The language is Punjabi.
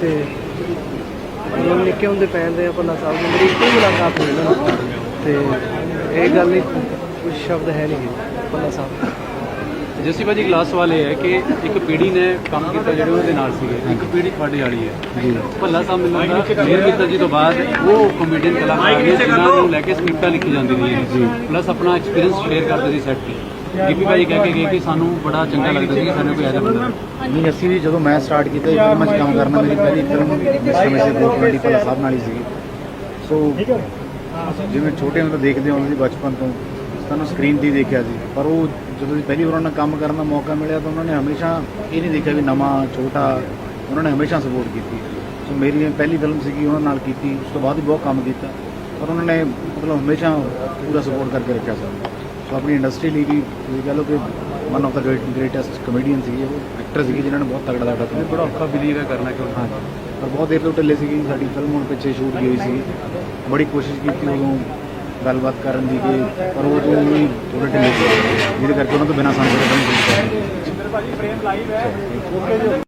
ਤੇ ਉਹ ਨਿੱਕੇ ਹੁੰਦੇ ਪੈਂਦੇ ਆ ਭੱਲਾ ਸਾਹਿਬ ਨੂੰ ਮੇਰੀ ਇੱਕੋ ਮੁਲਾਕਾਤ ਹੋਈ ਨਾ। ਤੇ ਇਹ ਗੱਲ ਨਹੀਂ ਕੁਝ ਸ਼ਬਦ ਹੈ ਨਹੀਂ ਭੱਲਾ ਸਾਹਿਬ ਜੱਸੀ ਭਾਜੀ ਕਲਾਸ ਵਾਲੇ ਹੈ ਕਿ ਇੱਕ ਪੀੜੀ ਨੇ ਕੰਮ ਕੀਤਾ ਜਿਹੜੇ ਉਹਦੇ ਨਾਲ ਸੀਗੇ ਇੱਕ ਪੀੜੀ ਤੁਹਾਡੇ ਵਾਲੀ ਹੈ। ਜੀ। ਭੱਲਾ ਸਾਹਿਬ ਮੈਨੂੰ ਲੱਗਦਾ ਮੇਰ ਮਿੱਤਲ ਜੀ ਤੋਂ ਬਾਅਦ ਉਹ ਕਮੇਡੀਅਨ ਕਲਾਕਾਰ ਨੇ ਜਿਨ੍ਹਾਂ ਨੂੰ ਲੈ ਕੇ ਸਕ੍ਰਿਪਟਾਂ ਲਿਖੀ ਜਾਂਦੀ ਰਹੀਆਂ ਜੀ। ਪਲੱਸ ਆਪਣਾ ਐਕਸਪੀਰੀਅੰਸ ਸ਼ੇਅਰ ਕਰਦੇ ਸੀ ਸੈੱਟ ਤੇ। ਗਿੱਪੀ ਭਾਜੀ ਕਹਿ ਕੇ ਗਏ ਕਿ ਸਾਨੂੰ ਬੜਾ ਚੰਗਾ ਲੱਗਦਾ ਸੀ ਕਿ ਸਾਨੂੰ ਕੋਈ ਐਜਾ ਬੰਦਾ ਨਹੀਂ, ਅਸੀਂ ਵੀ ਜਦੋਂ ਮੈਂ ਸਟਾਰਟ ਕੀਤਾ ਫਿਲਮਾਂ 'ਚ ਕੰਮ ਕਰਨਾ, ਮੇਰੀ ਪਹਿਲੀ ਫਿਲਮ ਸਮੇਂ ਸੇ ਬਹੁਤ ਕਮੇਡੀ ਸਾਹਿਬ ਨਾਲ ਹੀ ਸੀਗੀ। ਸੋ ਜਿਵੇਂ ਛੋਟੇ ਹੁੰਦੇ ਦੇਖਦੇ ਹੁੰਦੇ ਸੀ ਬਚਪਨ ਤੋਂ, ਸਾਨੂੰ ਸਕਰੀਨ ਤੇ ਦੇਖਿਆ ਸੀ। ਪਰ ਉਹ ਜਦੋਂ ਪਹਿਲੀ ਵਾਰ ਉਹਨਾਂ ਨਾਲ ਕੰਮ ਕਰਨ ਦਾ ਮੌਕਾ ਮਿਲਿਆ, ਤਾਂ ਉਹਨਾਂ ਨੇ ਹਮੇਸ਼ਾ ਇਹ ਨਹੀਂ ਦੇਖਿਆ ਵੀ ਨਵਾਂ, ਛੋਟਾ, ਉਹਨਾਂ ਨੇ ਹਮੇਸ਼ਾ ਸਪੋਰਟ ਕੀਤੀ। ਸੋ ਮੇਰੀ ਪਹਿਲੀ ਫਿਲਮ ਸੀਗੀ, ਉਹਨਾਂ ਨਾਲ ਕੀਤੀ, ਉਸ ਤੋਂ ਬਾਅਦ ਵੀ ਬਹੁਤ ਕੰਮ ਕੀਤਾ। ਪਰ ਉਹਨਾਂ ਨੇ ਮਤਲਬ ਹਮੇਸ਼ਾ ਪੂਰਾ ਸਪੋਰਟ ਕਰਕੇ ਰੱਖਿਆ ਸਾਨੂੰ। ਆਪਣੀ ਇੰਡਸਟਰੀ ਲਈ ਵੀ ਤੁਸੀਂ ਕਹ ਲਓ ਕਿ ਵਨ ਆਫ ਦਾ ਗ੍ਰੇਟੈਸਟ ਕਮੇਡੀਅਨ ਸੀਗੇ ਉਹ ਐਕਟਰ ਸੀਗੇ ਜਿਨ੍ਹਾਂ ਨੇ ਬਹੁਤ ਤਗੜਾ ਤਗੜਾ ਕੰਮ ਬੜਾ ਔਖਾ ਬਿਲੀਵ ਹੈ ਕਰਨਾ ਕਿ ਹਾਂ ਪਰ ਬਹੁਤ ਦੇਰ ਤੋਂ ਢਿੱਲੇ ਸੀਗੀ ਸਾਡੀ ਫਿਲਮ ਹੁਣ ਪਿੱਛੇ ਸ਼ੂਟ ਗਈ ਹੋਈ ਸੀ। ਬੜੀ ਕੋਸ਼ਿਸ਼ ਕੀਤੀ ਉਦੋਂ ਗੱਲਬਾਤ ਕਰਨ ਦੀ ਕਿ ਪਰ ਉਹ ਤੋਂ ਵੀ ਥੋੜੇ ਢਿੱਲੇ ਸੀ ਜਿਹਦੇ ਕਰਕੇ ਉਹਨਾਂ ਤੋਂ ਬਿਨਾਂ ਸਾਨੂੰ ਫਿਲਮ ਸ਼ੂਟ ਕਰਨੀ।